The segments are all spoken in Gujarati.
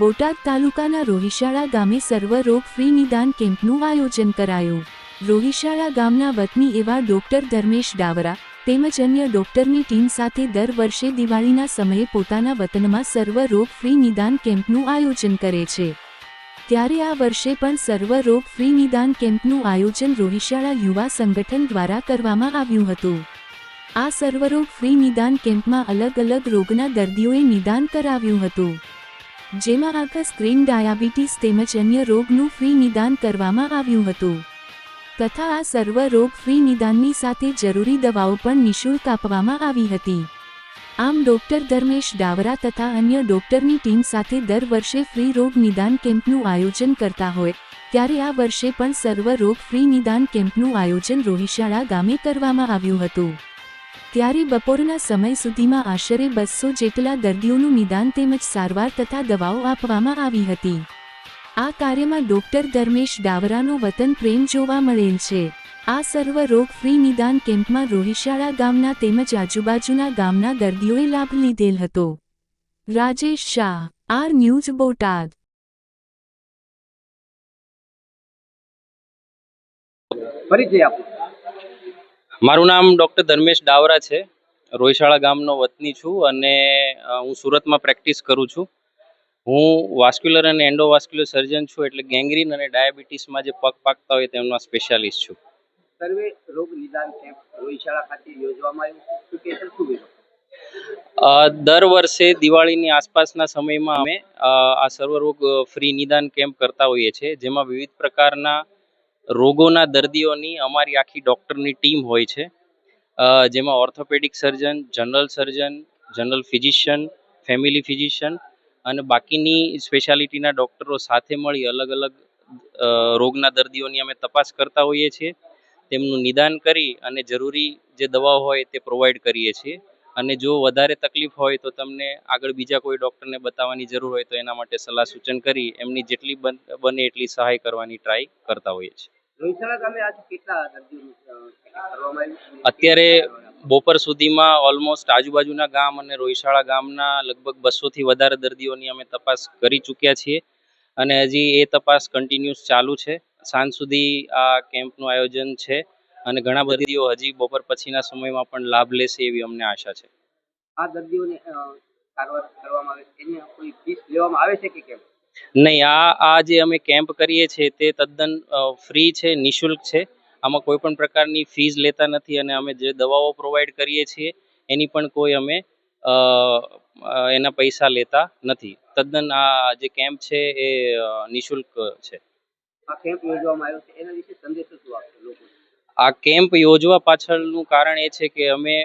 બોટાદ તાલુકાના રોહિશાળા ગામે સર્વ રોગ ફ્રી નિદાન કેમ્પનું આયોજન કરાયું. રોહિશાળા ગામના વતની એવા ડોક્ટર ધર્મેશ ડાવરા તેમજ અન્ય ડોક્ટરની ટીમ સાથે દર વર્ષે દિવાળીના સમયે પોતાના વતનમાં સર્વ રોગ ફ્રી નિદાન કેમ્પનું આયોજન કરે છે. ત્યારે આ વર્ષે પણ સર્વ રોગ ફ્રી નિદાન કેમ્પનું આયોજન રોહિશાળા યુવા સંગઠન દ્વારા કરવામાં આવ્યું હતું. આ સર્વરોગ ફ્રી નિદાન કેમ્પમાં અલગ અલગ રોગના દર્દીઓએ નિદાન કરાવ્યું હતું. જેમાં આખા સ્ક્રીન ડાયાબિટીસ તેમજ અન્ય રોગનું ફ્રી નિદાન કરવામાં આવ્યું હતું. તથા આ સર્વ રોગ ફ્રી નિદાનની સાથે જરૂરી દવાઓ પણ નિઃશુલ્ક આપવામાં આવી હતી. આમ ડોક્ટર ધર્મેશ ડાવરા તથા અન્ય ડોક્ટરની ટીમ સાથે દર વર્ષે ફ્રી રોગ નિદાન કેમ્પનું આયોજન કરતા હોય, ત્યારે આ વર્ષે પણ સર્વ રોગ ફ્રી નિદાન કેમ્પનું આયોજન રોહિશાળા ગામે કરવામાં આવ્યું હતું. ત્યારે બપોરના સમય સુધીમાં આશરે બસો જેટલા દર્દીઓનું નિદાન તેમજ સારવાર તથા દવાઓ આપવામાં આવી હતી. આ કાર્યમાં ડોક્ટર ધર્મેશ ડાવરાનો વતન પ્રેમ જોવા મળેલ છે. આ સર્વ રોગ ફ્રી નિદાન કેમ્પમાં રોહિશાળા ગામના તેમજ આજુબાજુના ગામના દર્દીઓએ લાભ લીધેલ હતો. Rajesh Shah, R news Botad. પરિચય આપો. મારું નામ ડૉક્ટર ધર્મેશ ડાવરા છે. રોયશાળા ગામનો વતની છું અને હું સુરતમાં પ્રેક્ટિસ કરું છું. હું વાસ્ક્યુલર અને એન્ડોવાસ્ક્યુલર સર્જન છું એટલે ગેંગ્રીન અને ડાયાબિટીસમાં જે પગ પાકતા હોય તેમનો સ્પેશિયાલિસ્ટ છું. સર્વે રોગ નિદાન કેમ્પ રોહિશાળા ખાતે યોજવામાં આવ્યું દર વર્ષે દિવાળીની આસપાસના સમયમાં અમે આ સર્વરોગ ફ્રી નિદાન કેમ્પ કરતા હોઈએ છીએ જેમાં વિવિધ પ્રકારના રોગોના દર્દીઓની અમારી આખી ડૉક્ટરની ટીમ હોય છે. જેમાં orthopaedic surgeon, general surgeon, general physician, family physician અને બાકીની સ્પેશિયાલિટીના ડૉક્ટરો સાથે મળી અલગ અલગ રોગના દર્દીઓની અમે તપાસ કરતા હોઈએ છીએ. તેમનું નિદાન કરી અને જરૂરી જે દવાઓ હોય તે પ્રોવાઈડ કરીએ છીએ. અને જો વધારે તકલીફ હોય તો તમને આગળ બીજા કોઈ ડૉક્ટરને બતાવવાની જરૂર હોય તો એના માટે સલાહ સૂચન કરી એમની જેટલી બન- એટલી સહાય કરવાની ટ્રાય કરતા હોઈએ છીએ. અત્યારે બપોર સુધીમાં ઓલમોસ્ટ આજુબાજુના ગામ અને રોહિશાળા ગામના લગભગ બસોથી વધારે દર્દીઓની અમે તપાસ કરી ચૂક્યા છીએ અને હજી એ તપાસ કન્ટિન્યુઅસ ચાલુ છે. સાંજ સુધી આ કેમ્પનું આયોજન છે. અને ઘણા દર્દીઓ હજી બપોર પછીના સમયમાં પણ લાભ લેશે એવી અમને આશા છે. આ દર્દીઓને સારવાર કરવામાં આવે છે? એને કોઈ ફીસ લેવામાં આવે છે કે કેમ? નહીં આ આ જે અમે કેમ્પ કરીએ છીએ તે તદ્દન ફ્રી છે નિઃશુલ્ક છે. આમાં કોઈ પણ પ્રકારની ફીસ લેતા નથી અને અમે જે દવાઓ પ્રોવાઈડ કરીએ છીએ એની પણ કોઈ અમે એના પૈસા લેતા નથી. તદ્દન આ જે કેમ્પ છે એ નિઃશુલ્ક છે. આ કેમ્પ યોજવામાં આવ્યો છે. એના વિશે સંદેશો શું આપશો લોકો આ કેમ્પ યોજવા પાછળનું કારણ એ છે કે અમે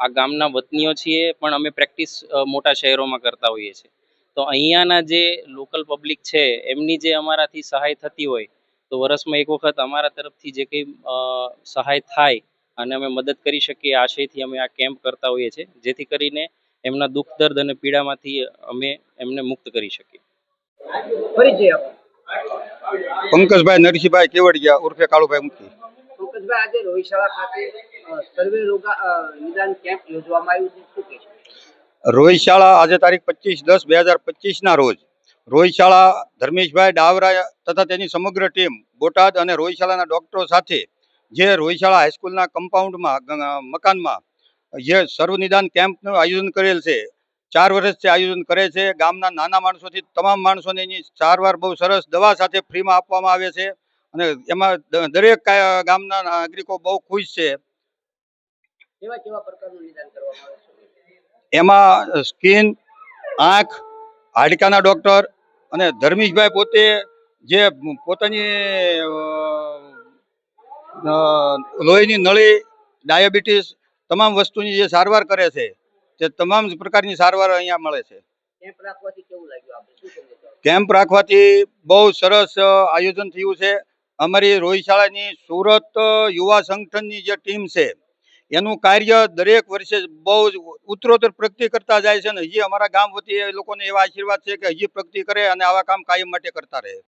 આ ગામના વતનીઓ છીએ, પણ અમે પ્રેક્ટિસ મોટા શહેરોમાં કરતા હોઈએ છીએ. તો અહીંયાના જે લોકલ પબ્લિક છે, એમની જે અમારાથી સહાય થતી હોય, તો વર્ષમાં એક વખત અમારા તરફથી જે કંઈ સહાય થાય અને અમે મદદ કરી શકીએ આશયથી અમે આ કેમ્પ કરતા હોઈએ છીએ, જેથી કરીને એમના દુઃખ, દર્દ અને પીડામાંથી અમે એમને મુક્ત કરી શકીએ. પરિચય પંકજભાઈ નરસિંહભાઈ કેવડિયા ઉર્ફે કાળુભાઈ મુખી. પંકજભાઈ આજે રોહિશાળા ખાતે સર્વે રોગા નિદાન કેમ્પ યોજવામાં આવ્યું છે. શું કહેશો રોહિશાળા આજે તારીખ પચીસ દસ બે હજાર પચીસના રોજ રોહિશાળા ધર્મેશભાઈ ડાવરા તથા તેની સમગ્ર ટીમ બોટાદ અને રોહિશાળાના ડૉક્ટરો સાથે જે રોહિશાળા હાઈસ્કૂલના કમ્પાઉન્ડમાં મકાનમાં જે સર્વનિદાન કેમ્પનું આયોજન કરેલ છે ચાર વર્ષથી આયોજન કરે છે. ગામના નાના માણસોથી તમામ માણસોને એની સારવાર બહુ સરસ દવા સાથે ફ્રીમાં આપવામાં આવે છે અને એમાં દરેક ગામના નાગરિકો બહુ ખુશ છે. એમાં સ્કિન આંખ હાડકાના ડૉક્ટર અને ધર્મિશભાઈ પોતે જે પોતાની લોહીની નળી ડાયાબિટીસ તમામ વસ્તુની જે સારવાર કરે છે. તે તમામ પ્રકારની સારવાર અહીંયા મળે છે. કેમ્પ રાખવાથી બહુ સરસ આયોજન થયું છે. અમારી રોહિશાળાની સુરત યુવા સંગઠનની જે ટીમ છે એનું કાર્ય દરેક વર્ષે બહુ જ ઉત્તરોત્તર પ્રગતિ કરતા જાય છે અને હજી અમારા ગામ વતી એ લોકોને એવા આશીર્વાદ છે કે હજી પ્રગતિ કરે અને આવા કામ કાયમ માટે કરતા રહે.